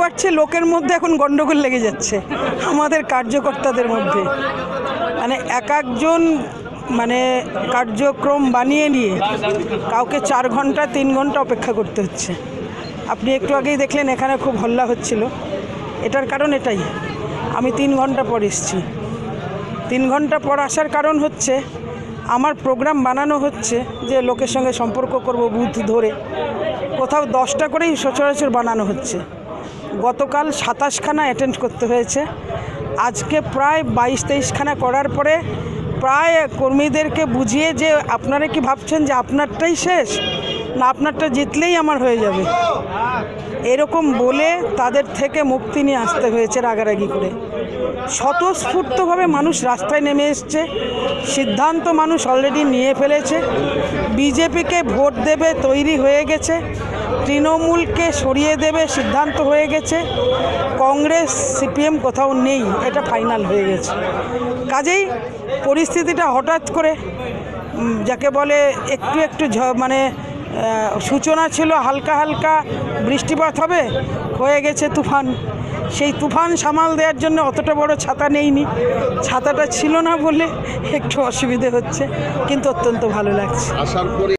পাচ্ছি লোকের মধ্যে এখন গন্ডগোল লেগে যাচ্ছে, আমাদের কার্যকর্তাদের মধ্যে। মানে এক একজন মানে কার্যক্রম বানিয়ে নিয়ে কাউকে চার ঘণ্টা, তিন ঘণ্টা অপেক্ষা করতে হচ্ছে। আপনি একটু আগেই দেখলেন এখানে খুব হল্লা হচ্ছিল। এটার কারণ এটাই, আমি তিন ঘণ্টা পর এসছি। তিন ঘণ্টা পর আসার কারণ হচ্ছে, আমার প্রোগ্রাম বানানো হচ্ছে যে লোকের সঙ্গে সম্পর্ক করব বুথ ধরে। কোথাও দশটা করেই সচরাচর বানানো হচ্ছে। গতকাল সাতাশখানা অ্যাটেন্ড করতে হয়েছে। আজকে প্রায় বাইশ তেইশখানা করার পরে প্রায় কর্মীদেরকে বুঝিয়ে যে আপনারা কি ভাবছেন যে আপনারটাই শেষ? না, আপনারটা জিতলেই আমার হয়ে যাবে। এরকম বলে তাদের থেকে মুক্তি নিয়ে আসতে হয়েছে রাগারাগি করে। স্বতঃস্ফূর্তভাবে মানুষ রাস্তায় নেমে এসছে। সিদ্ধান্ত মানুষ অলরেডি নিয়ে ফেলেছে। বিজেপিকে ভোট দেবে তৈরি হয়ে গেছে। তৃণমূলকে সরিয়ে দেবে সিদ্ধান্ত হয়ে গেছে। কংগ্রেস, সিপিএম কোথাও নেই, এটা ফাইনাল হয়ে গেছে। কাজেই পরিস্থিতিটা হঠাৎ করে যাকে বলে একটু একটু মানে সূচনা ছিল হালকা হালকা, বৃষ্টিপাত হবে, হয়ে গেছে তুফান। সেই তুফান সামাল দেওয়ার জন্য অতটা বড় ছাতা নেইনি। ছাতাটা ছিল না বলে একটু অসুবিধে হচ্ছে, কিন্তু অত্যন্ত ভালো লাগছে।